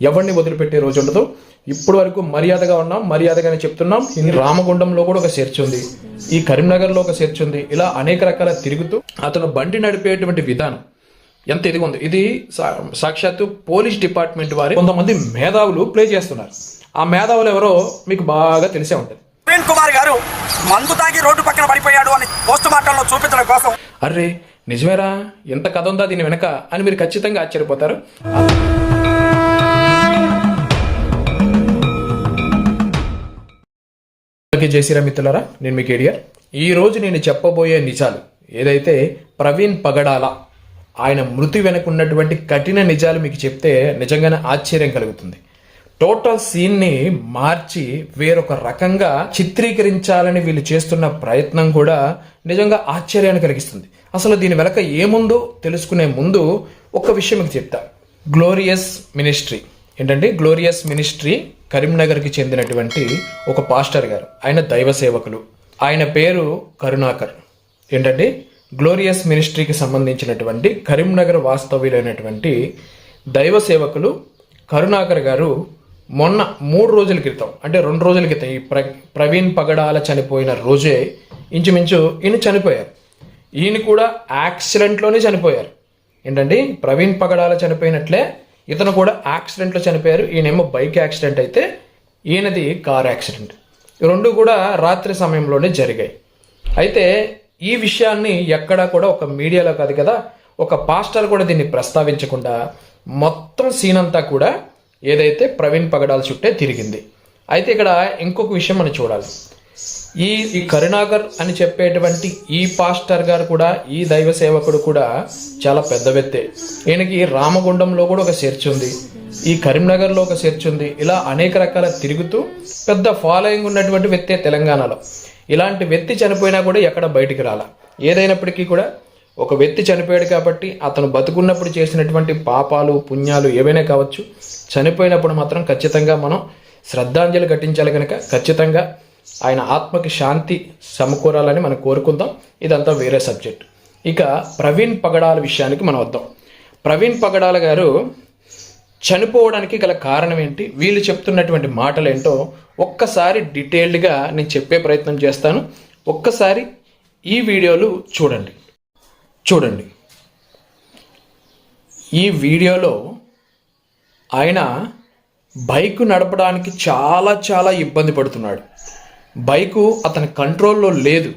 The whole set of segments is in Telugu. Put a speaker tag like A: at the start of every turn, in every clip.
A: ఎవరిని వదిలిపెట్టే రోజు ఉండదు. ఇప్పుడు వరకు మర్యాదగా ఉన్నాం మర్యాదగానే చెప్తున్నాం. రామగుండంలో కూడా ఒక చర్చ్ ఉంది. ఈ కరీంనగర్లో ఒక చర్చ్ ఉంది. ఇలా అనేక రకాల తిరుగుతూ అతను బండి నడిపేటువంటి విధానం ఎంత ఇదిగా ఉంది. ఇది సాక్షాత్తు పోలీస్ డిపార్ట్మెంట్ వారి కొంతమంది మేధావులు ప్లే చేస్తున్నారు. ఆ మేధావులు ఎవరో మీకు బాగా తెలిసే ఉంటుంది.
B: ప్రవీణ్ కుమార్ గారు మందు తాగి రోడ్డు పక్కన పడిపోయాడు అని పోస్ట్ మార్టంలో చూపించడం కోసం.
A: అర్రే నిజమేరా? ఎంత కథ ఉందా దీని వెనక అని మీరు ఖచ్చితంగా ఆశ్చర్యపోతారు. ఓకే జయశ్రీరా మిత్రులారా నేను మీకు ఏడియర్ ఈ రోజు నేను చెప్పబోయే నిజాలు ఏదైతే ప్రవీణ్ పగడాల ఆయన మృతి వెనక ఉన్నటువంటి కఠిన నిజాలు మీకు చెప్తే నిజంగానే ఆశ్చర్యం కలుగుతుంది. టోటల్ సీన్ని మార్చి వేరొక రకంగా చిత్రీకరించాలని వీళ్ళు చేస్తున్న ప్రయత్నం కూడా నిజంగా ఆశ్చర్యాన్ని కలిగిస్తుంది. అసలు దీని వెనక ఏముందో తెలుసుకునే ముందు ఒక విషయం మీకు చెప్తా. Glorious ministry. ఏంటంటే గ్లోరియస్ మినిస్ట్రీ కరీంనగర్కి చెందినటువంటి ఒక పాస్టర్ గారు. ఆయన దైవ సేవకులు. ఆయన పేరు కరుణాకర్. ఏంటంటే గ్లోరియస్ మినిస్ట్రీకి సంబంధించినటువంటి కరీంనగర్ వాస్తవ్యులైనటువంటి దైవ సేవకులు కరుణాకర్ గారు మొన్న మూడు రోజుల క్రితం అంటే రెండు రోజుల క్రితం ఈ ప్ర ప్రవీణ్ పగడాల చనిపోయిన రోజే ఇంచుమించు ఈయన చనిపోయారు. ఈయన కూడా యాక్సిడెంట్లోనే చనిపోయారు. ఏంటండి ప్రవీణ్ పగడాల చనిపోయినట్లే ఇతను కూడా యాక్సిడెంట్లో చనిపోయారు. ఈయనేమో బైక్ యాక్సిడెంట్ అయితే ఈయనది కార్ యాక్సిడెంట్. రెండు కూడా రాత్రి సమయంలోనే జరిగాయి. అయితే ఈ విషయాన్ని ఎక్కడా కూడా ఒక మీడియాలో కాదు కదా ఒక పాస్టర్ కూడా దీన్ని ప్రస్తావించకుండా మొత్తం సీన్ అంతా కూడా ఏదైతే ప్రవీణ్ పగడాల చుట్టే తిరిగింది. అయితే ఇక్కడ ఇంకొక విషయం మనం చూడాలి. ఈ ఈ కరుణాకర్ అని చెప్పేటువంటి ఈ పాస్టర్ గారు కూడా ఈ దైవ సేవకుడు కూడా చాలా పెద్ద వ్యక్తే. ఈయనకి రామగుండంలో కూడా ఒక చర్చ్ ఉంది. ఈ కరీంనగర్లో ఒక చర్చ్ ఉంది. ఇలా అనేక రకాల తిరుగుతూ పెద్ద ఫాలోయింగ్ ఉన్నటువంటి వ్యక్తే తెలంగాణలో. ఇలాంటి వ్యక్తి చనిపోయినా కూడా ఎక్కడ బయటికి రాల. ఏదైనప్పటికీ కూడా ఒక వ్యక్తి చనిపోయాడు కాబట్టి అతను బతుకున్నప్పుడు చేసినటువంటి పాపాలు పుణ్యాలు ఏవైనా కావచ్చు చనిపోయినప్పుడు మాత్రం ఖచ్చితంగా మనం శ్రద్ధాంజలి ఘటించాలి కనుక ఖచ్చితంగా ఆయన ఆత్మకి శాంతి సమకూరాలని మనం కోరుకుందాం. ఇదంతా వేరే సబ్జెక్ట్. ఇక ప్రవీణ్ పగడాల విషయానికి మనం వద్దాం. ప్రవీణ్ పగడాల గారు చనిపోవడానికి గల కారణం ఏంటి? వీళ్ళు చెప్తున్నటువంటి మాటలు ఏంటో ఒక్కసారి డీటెయిల్డ్గా నేను చెప్పే ప్రయత్నం చేస్తాను. ఒక్కసారి ఈ వీడియోలు చూడండి. చూడండి. ఈ వీడియోలో ఆయన బైక్ నడపడానికి చాలా చాలా ఇబ్బంది పడుతున్నాడు. బైకు అతని కంట్రోల్లో లేదు.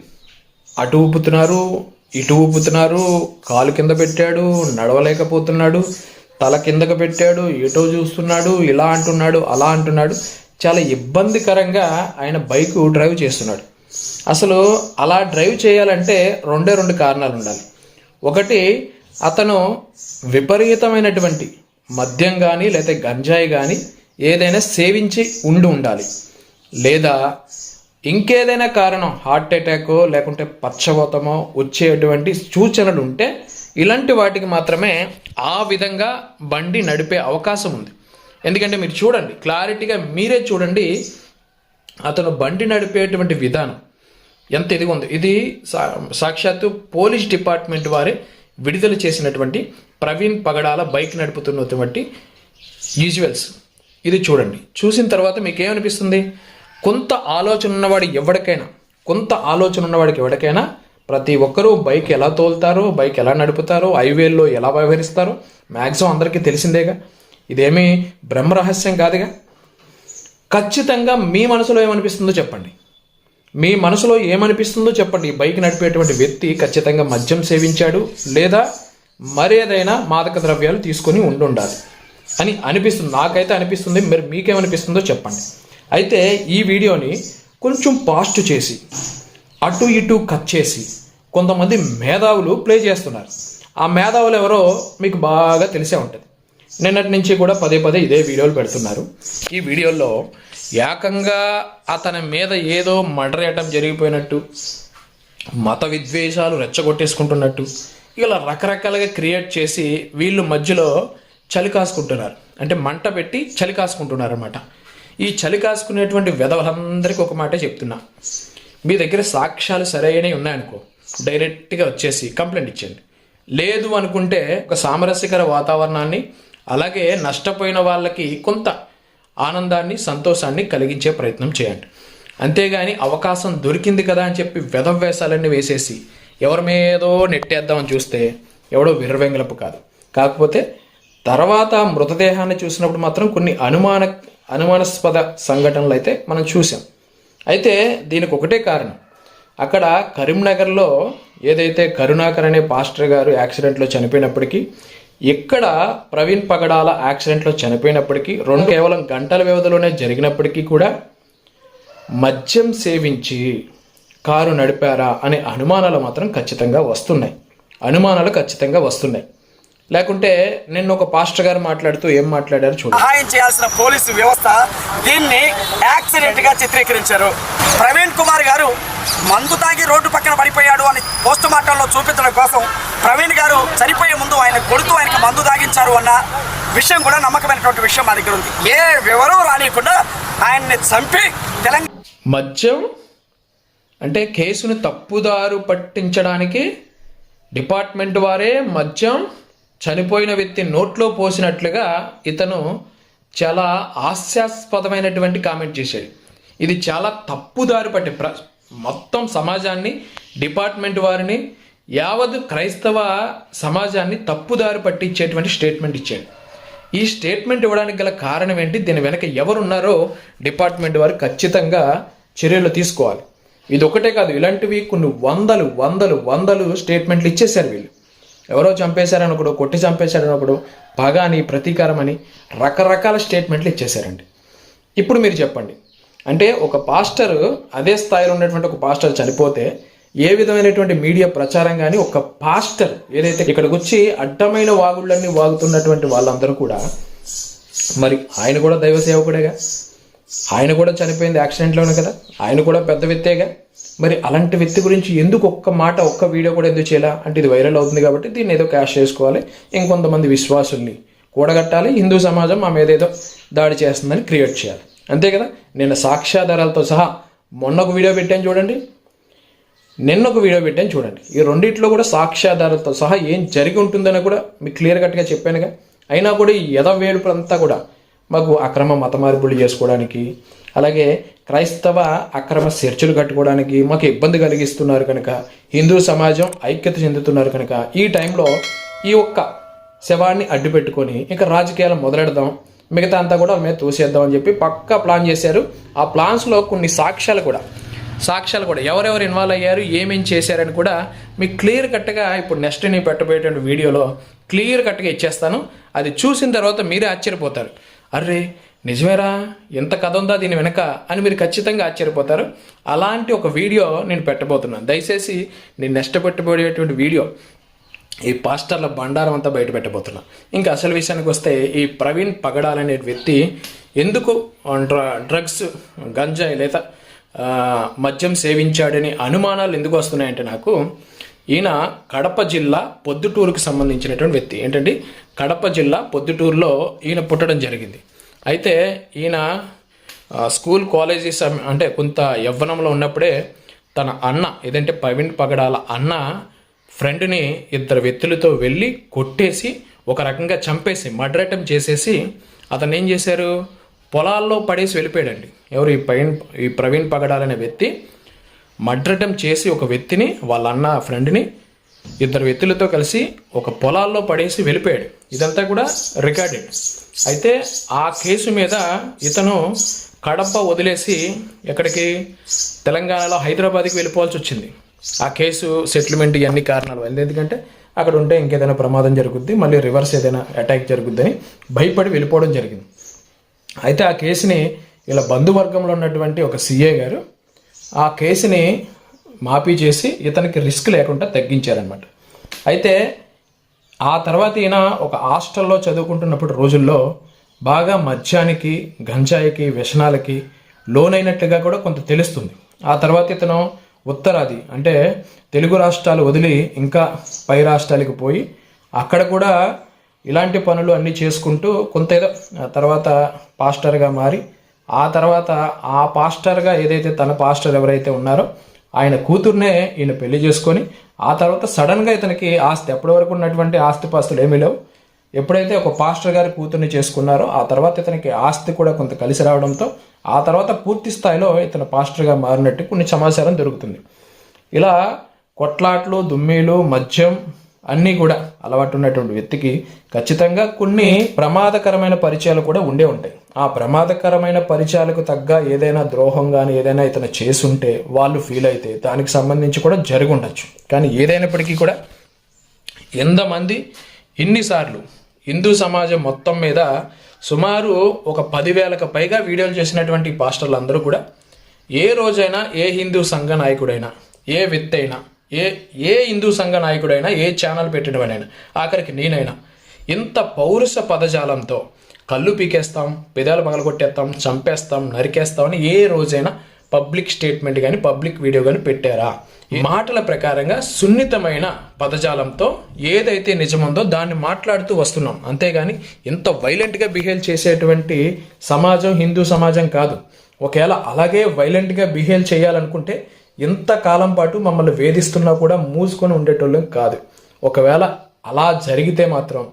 A: అటు ఊపుతున్నారు ఇటు ఊపుతున్నారు కాలు కింద పెట్టాడు నడవలేకపోతున్నాడు తల కిందకు పెట్టాడు ఎటో చూస్తున్నాడు ఇలా అంటున్నాడు అలా అంటున్నాడు. చాలా ఇబ్బందికరంగా ఆయన బైకు డ్రైవ్ చేస్తున్నాడు. అసలు అలా డ్రైవ్ చేయాలంటే రెండే రెండు కారణాలు ఉండాలి. ఒకటి అతను విపరీతమైనటువంటి మద్యం కానీ లేదా గంజాయి కానీ ఏదైనా సేవించి ఉండి ఉండాలి. లేదా ఇంకేదైనా కారణం హార్ట్ అటాకో లేకుంటే పచ్చబోతమో వచ్చేటువంటి సూచనలు ఉంటే ఇలాంటి వాటికి మాత్రమే ఆ విధంగా బండి నడిపే అవకాశం ఉంది. ఎందుకంటే మీరు చూడండి క్లారిటీగా మీరే చూడండి అతను బండి నడిపేటువంటి విధానం ఎంత ఇదిగా ఉంది. ఇది సా- సాక్షాత్తు పోలీస్ డిపార్ట్మెంట్ వారే విడుదల చేసినటువంటి ప్రవీణ్ పగడాల బైక్ నడుపుతున్నటువంటి యూజువల్స్ ఇది చూడండి. చూసిన తర్వాత మీకు ఏమనిపిస్తుంది కొంత ఆలోచన ఉన్నవాడు ఎవరికైనా కొంత ఆలోచన ఉన్నవాడికి ఎవరికైనా ప్రతి ఒక్కరూ బైక్ ఎలా తోలుతారో బైక్ ఎలా నడుపుతారో హైవేల్లో ఎలా వ్యవహరిస్తారో మ్యాక్సిమం అందరికీ తెలిసిందేగా. ఇదేమీ బ్రహ్మరహస్యం కాదుగా. ఖచ్చితంగా మీ మనసులో ఏమనిపిస్తుందో చెప్పండి. మీ మనసులో ఏమనిపిస్తుందో చెప్పండి. ఈ బైక్ నడిపేటువంటి వ్యక్తి ఖచ్చితంగా మద్యం సేవించాడు లేదా మరేదైనా మాదక ద్రవ్యాలు తీసుకొని ఉండుండాలి అని అనిపిస్తుంది. నాకైతే అనిపిస్తుంది. మరి మీకేమనిపిస్తుందో చెప్పండి. అయితే ఈ వీడియోని కొంచెం పాస్ట్ చేసి అటు ఇటు కట్ చేసి కొంతమంది మేధావులు ప్లే చేస్తున్నారు. ఆ మేధావులు ఎవరో మీకు బాగా తెలిసే ఉంటుంది. నిన్నటి నుంచి కూడా పదే పదే ఇదే వీడియోలు పెడుతున్నారు. ఈ వీడియోల్లో ఏకంగా అతని మీద ఏదో మర్డర్ చేయటం జరిగిపోయినట్టు మత విద్వేషాలు రెచ్చగొట్టేసుకుంటున్నట్టు ఇలా రకరకాలుగా క్రియేట్ చేసి వీళ్ళు మధ్యలో చలి కాసుకుంటున్నారు. అంటే మంట పెట్టి చలి కాసుకుంటున్నారు అనమాట ఈ చలి కాసుకునేటువంటి వెధవలందరికీ ఒక మాటే చెప్తున్నా. మీ దగ్గర సాక్ష్యాలు సరైనవి ఉన్నాయనుకో డైరెక్ట్గా వచ్చేసి కంప్లైంట్ ఇచ్చేయండి. లేదు అనుకుంటే ఒక సామరస్యకర వాతావరణాన్ని అలాగే నష్టపోయిన వాళ్ళకి కొంత ఆనందాన్ని సంతోషాన్ని కలిగించే ప్రయత్నం చేయండి. అంతేగాని అవకాశం దొరికింది కదా అని చెప్పి వెధవేషాలన్నీ వేసేసి ఎవరి మీదో నెట్టేద్దామని చూస్తే ఎవడో విర్రవెంగలపు కాదు. కాకపోతే తర్వాత మృతదేహాన్ని చూసినప్పుడు మాత్రం కొన్ని అనుమాన అనుమానాస్పద సంఘటనలు అయితే మనం చూసాం అయితే దీనికి ఒకటే కారణం. అక్కడ కరీంనగర్లో ఏదైతే కరుణాకర్ అనే పాస్టర్ గారు యాక్సిడెంట్లో చనిపోయినప్పటికీ ఇక్కడ ప్రవీణ్ పగడాల యాక్సిడెంట్లో చనిపోయినప్పటికీ రెండు కేవలం గంటల వ్యవధిలోనే జరిగినప్పటికీ కూడా మద్యం సేవించి కారు నడిపారా అనే అనుమానాలు మాత్రం ఖచ్చితంగా వస్తున్నాయి. అనుమానాలు ఖచ్చితంగా వస్తున్నాయి. లేకుంటే నిన్న ఒక పాస్టర్ గారు మాట్లాడుతూ ఏం మాట్లాడారు చూడండి
B: సహాయం చేయాల్సిన పోలీసు వ్యవస్థ దీన్ని యాక్సిడెంట్గా చిత్రీకరించారు. ప్రవీణ్ కుమార్ గారు మందు తాగి రోడ్డు పక్కన పడిపోయాడు అని పోస్ట్ మార్టంలో చూపించడం కోసం ప్రవీణ్ గారు చనిపోయే ముందు ఆయన కొడుతూ ఆయనకు మందు తాగించారు అన్న విషయం కూడా నమ్మకమైనటువంటి విషయం మా దగ్గర ఉంది. ఏ వివరం రానియకుండా ఆయన్ని చంపి తెలంగాణ
A: మద్యం అంటే కేసును తప్పుదారు పట్టించడానికి డిపార్ట్మెంట్ వారే మద్యం చనిపోయిన వ్యక్తి నోట్లో పోసినట్లుగా ఇతను చాలా హాస్యాస్పదమైనటువంటి కామెంట్ చేశాడు. ఇది చాలా తప్పుదారి పట్టి ప్ర మొత్తం సమాజాన్ని డిపార్ట్మెంట్ వారిని యావత్ క్రైస్తవ సమాజాన్ని తప్పుదారి పట్టించేటువంటి స్టేట్మెంట్ ఇచ్చాడు. ఈ స్టేట్మెంట్ ఇవ్వడానికి గల కారణం ఏంటి? దీని వెనక ఎవరున్నారో డిపార్ట్మెంట్ వారు ఖచ్చితంగా చర్యలు తీసుకోవాలి. ఇది ఒకటే కాదు ఇలాంటివి కొన్ని వందలు వందలు వందలు స్టేట్మెంట్లు ఇచ్చేశారు వీళ్ళు. ఎవరో చంపేశారని కొట్టి చంపేశారని ఒకడు పగ అని ప్రతీకారం అని రకరకాల స్టేట్మెంట్లు ఇచ్చేశారండి. ఇప్పుడు మీరు చెప్పండి. అంటే ఒక పాస్టర్ అదే స్థాయిలో ఉన్నటువంటి ఒక పాస్టర్ చనిపోతే ఏ విధమైనటువంటి మీడియా ప్రచారం కానీ ఒక పాస్టర్ ఏదైతే ఇక్కడికి వచ్చి అడ్డమైన వాగుళ్ళన్నీ వాగుతున్నటువంటి వాళ్ళందరూ కూడా మరి ఆయన కూడా దైవ సేవకుడేగా? ఆయన కూడా చనిపోయింది యాక్సిడెంట్లోనే కదా? ఆయన కూడా పెద్ద వ్యక్తేగా? మరి అలాంటి వ్యక్తి గురించి ఎందుకు ఒక్క మాట ఒక్క వీడియో కూడా ఎందుకు చేయాలా? అంటే ఇది వైరల్ అవుతుంది కాబట్టి దీన్ని ఏదో క్యాష్ చేసుకోవాలి. ఇంకొంతమంది విశ్వాసుల్ని కూడగట్టాలి. హిందూ సమాజం మా మీద ఏదో దాడి చేస్తుందని క్రియేట్ చేయాలి. అంతే కదా? నేను సాక్ష్యాధారాలతో సహా మొన్న ఒక వీడియో పెట్టాను చూడండి. నిన్న ఒక వీడియో పెట్టాను చూడండి. ఈ రెండింటిలో కూడా సాక్ష్యాధారాలతో సహా ఏం జరిగి ఉంటుందని కూడా మీకు క్లియర్ కట్గా చెప్పానుగా. అయినా కూడా ఈ యథ వేడుపులంతా కూడా మాకు అక్రమ మత మార్పులు చేసుకోవడానికి అలాగే క్రైస్తవ అక్రమ చర్చలు కట్టుకోవడానికి మాకు ఇబ్బంది కలిగిస్తున్నారు కనుక హిందూ సమాజం ఐక్యత చెందుతున్నారు కనుక ఈ టైంలో ఈ ఒక్క శవాన్ని అడ్డు పెట్టుకొని ఇంకా రాజకీయాలు మొదలెడదాం. మిగతా అంతా కూడా మేము తోసేద్దాం అని చెప్పి పక్కా ప్లాన్ చేశారు. ఆ ప్లాన్స్లో కొన్ని సాక్ష్యాలు కూడా సాక్ష్యాలు కూడా. ఎవరెవరు ఇన్వాల్వ్ అయ్యారు ఏమేం చేశారని కూడా మీకు క్లియర్ కట్గా ఇప్పుడు నెక్స్ట్ నేను పెట్టబోయేటువంటి వీడియోలో క్లియర్ కట్గా ఇచ్చేస్తాను. అది చూసిన తర్వాత మీరే ఆశ్చర్యపోతారు. అర్రే నిజమేరా? ఎంత కథ ఉందా దీని వెనక అని మీరు ఖచ్చితంగా ఆశ్చర్యపోతారు. అలాంటి ఒక వీడియో నేను పెట్టబోతున్నాను. దయచేసి నేను నెక్స్ట్ పెట్టబోయేటువంటి వీడియో ఈ పాస్టర్ల బండారం అంతా బయట పెట్టబోతున్నా. ఇంకా అసలు విషయానికి వస్తే ఈ ప్రవీణ్ పగడాల్ అనే వ్యక్తి ఎందుకు డ్ర డ్రగ్స్ గంజాయి లేదా మద్యం సేవించాడని అనుమానాలు ఎందుకు వస్తున్నాయంటే నాకు ఈయన కడప జిల్లా పొద్దుటూరుకు సంబంధించినటువంటి వ్యక్తి. ఏంటంటే కడప జిల్లా పొద్దుటూరులో ఈయన పుట్టడం జరిగింది. అయితే ఈయన స్కూల్ కాలేజీస్ అంటే కొంత యవ్వనంలో ఉన్నప్పుడే తన అన్న ఏదంటే ప్రవీణ్ పగడాల అన్న ఫ్రెండ్ని ఇద్దరు వ్యక్తులతో వెళ్ళి కొట్టేసి ఒక రకంగా చంపేసి మడ్రటం చేసేసి అతను ఏం చేశారు? పొలాల్లో పడేసి వెళ్ళిపోయాడండి. ఎవరు? ఈ ప్రవీణ్ ఈ ప్రవీణ్ పగడాలనే వ్యక్తి మడ్రటం చేసి ఒక వ్యక్తిని వాళ్ళ అన్న ఫ్రెండ్ని ఇద్దరు వ్యక్తులతో కలిసి ఒక పొలాల్లో పడేసి వెళ్ళిపోయాడు. ఇదంతా కూడా రికార్డెడ్. అయితే ఆ కేసు మీద ఇతను కడప వదిలేసి ఎక్కడికి? తెలంగాణలో హైదరాబాద్కి వెళ్ళిపోవాల్సి వచ్చింది. ఆ కేసు సెటిల్మెంట్ ఇవన్నీ కారణాలు వల్ల. ఎందుకంటే అక్కడ ఉంటే ఇంకేదైనా ప్రమాదం జరుగుద్ది మళ్ళీ రివర్స్ ఏదైనా అటాక్ జరుగుద్దని భయపడి వెళ్ళిపోవడం జరిగింది. అయితే ఆ కేసుని ఇలా బంధువర్గంలో ఉన్నటువంటి ఒక సీఏ గారు ఆ కేసుని మాఫీ చేసి ఇతనికి రిస్క్ లేకుండా తగ్గించారనమాట అయితే ఆ తర్వాత ఈయన ఒక హాస్టల్లో చదువుకుంటున్నప్పుడు రోజుల్లో బాగా మద్యానికి గంజాయికి వ్యసనాలకి లోనైనట్లుగా కూడా కొంత తెలుస్తుంది. ఆ తర్వాత ఇతను ఉత్తరాది అంటే తెలుగు రాష్ట్రాలు వదిలి ఇంకా పై రాష్ట్రాలకు పోయి అక్కడ కూడా ఇలాంటి పనులు అన్నీ చేసుకుంటూ కొంత ఏదో తర్వాత పాస్టర్గా మారి ఆ తర్వాత ఆ పాస్టర్గా ఏదైతే తన పాస్టర్ ఎవరైతే ఉన్నారో ఆయన కూతుర్నే ఈయన పెళ్ళి చేసుకొని ఆ తర్వాత సడన్గా ఇతనికి ఆస్తి ఎప్పటి వరకు ఉన్నటువంటి ఆస్తి పాస్తులు ఏమీ లేవు. ఎప్పుడైతే ఒక పాస్టర్ గారి కూతుర్ని చేసుకున్నారో ఆ తర్వాత ఇతనికి ఆస్తి కూడా కొంత కలిసి రావడంతో ఆ తర్వాత పూర్తి స్థాయిలో ఇతను పాస్టర్గా మారినట్టు కొన్ని సమాచారం దొరుకుతుంది. ఇలా కొట్లాట్లు దుమ్మీలు మద్యం అన్నీ కూడా అలవాటు ఉన్నటువంటి వ్యక్తికి ఖచ్చితంగా కొన్ని ప్రమాదకరమైన పరిచయాలు కూడా ఉండే ఉంటాయి. ఆ ప్రమాదకరమైన పరిచయాలకు తగ్గ ఏదైనా ద్రోహం కానీ ఏదైనా ఇతను చేసుంటే వాళ్ళు ఫీల్ అయితే దానికి సంబంధించి కూడా జరిగి ఉండొచ్చు. కానీ ఏదైనప్పటికీ కూడా ఎంతమంది ఇన్నిసార్లు హిందూ సమాజం మొత్తం మీద సుమారు ఒక పదివేలకు పైగా వీడియోలు చేసినటువంటి పాస్టర్లు అందరూ కూడా ఏ రోజైనా ఏ హిందూ సంఘ నాయకుడైనా ఏ వ్యక్తి అయినా ఏ ఏ హిందూ సంఘ నాయకుడైనా ఏ ఛానల్ పెట్టినవాడైనా ఆఖరికి నేనైనా ఇంత పౌరుష పదజాలంతో కళ్ళు పీకేస్తాం పెదాలు పగలగొట్టేస్తాం చంపేస్తాం నరికేస్తాం అని ఏ రోజైనా పబ్లిక్ స్టేట్మెంట్ కానీ పబ్లిక్ వీడియో కానీ పెట్టారా? ఈ మాటల ప్రకారంగా సున్నితమైన పదజాలంతో ఏదైతే నిజముందో దాన్ని మాట్లాడుతూ వస్తున్నాం. అంతేగాని ఇంత వైలెంట్గా బిహేవ్ చేసేటువంటి సమాజం హిందూ సమాజం కాదు. ఒకవేళ అలాగే వైలెంట్గా బిహేవ్ చేయాలనుకుంటే ఇంతకాలం పాటు మమ్మల్ని వేధిస్తున్నా కూడా మూసుకొని ఉండేటోళ్ళం కాదు. ఒకవేళ అలా జరిగితే మాత్రం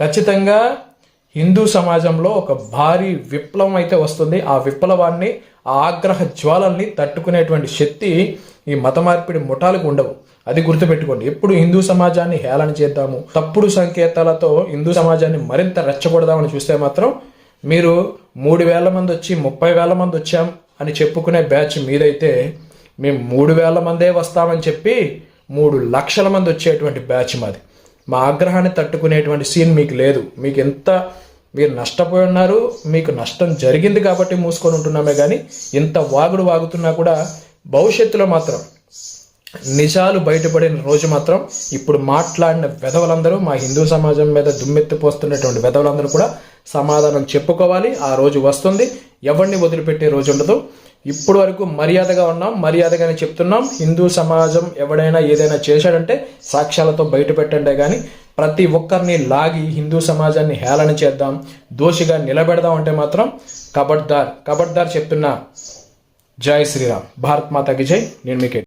A: ఖచ్చితంగా హిందూ సమాజంలో ఒక భారీ విప్లవం అయితే వస్తుంది. ఆ విప్లవాన్ని ఆ ఆగ్రహ జ్వాలల్ని తట్టుకునేటువంటి శక్తి ఈ మత మార్పిడి ముఠాలకు ఉండవు. అది గుర్తుపెట్టుకోండి. ఎప్పుడు హిందూ సమాజాన్ని హేళన చేద్దాము తప్పుడు సంకేతాలతో హిందూ సమాజాన్ని మరింత రెచ్చగొడదామని చూస్తే మాత్రం మీరు మూడు వేల మంది వచ్చి ముప్పై వేల మంది వచ్చాం అని చెప్పుకునే బ్యాచ్ మీదైతే మేము మూడు వేల మందే వస్తామని చెప్పి మూడు లక్షల మంది వచ్చేటువంటి బ్యాచ్ మాది. మా ఆగ్రహాన్ని తట్టుకునేటువంటి సీన్ మీకు లేదు. మీకు ఎంత మీరు నష్టపోయి ఉన్నారు మీకు నష్టం జరిగింది కాబట్టి మూసుకొని ఉంటున్నామే కానీ ఇంత వాగుడు వాగుతున్నా కూడా భవిష్యత్తులో మాత్రం నిజాలు బయటపడిన రోజు మాత్రం ఇప్పుడు మాట్లాడిన వెధవలందరూ మా హిందూ సమాజం మీద దుమ్మెత్తి పోస్తున్నటువంటి వెధవలందరూ కూడా సమాధానం చెప్పుకోవాలి. ఆ రోజు వస్తుంది. ఎవరిని వదిలిపెట్టే రోజు ఉండదు. ఇప్పుడు వరకు మర్యాదగా ఉన్నాం మర్యాదగానే చెప్తున్నాం. హిందూ సమాజం ఎవడైనా ఏదైనా చేశాడంటే సాక్ష్యాలతో బయట పెట్టండే కానీ ప్రతి ఒక్కరిని లాగి హిందూ సమాజాన్ని హేళన చేద్దాం దోషిగా నిలబెడదాం అంటే మాత్రం కబడ్దార్. కబడ్దార్ చెప్తున్నా జై శ్రీరామ్. భారత్ మాతకి జై. నేను మీకే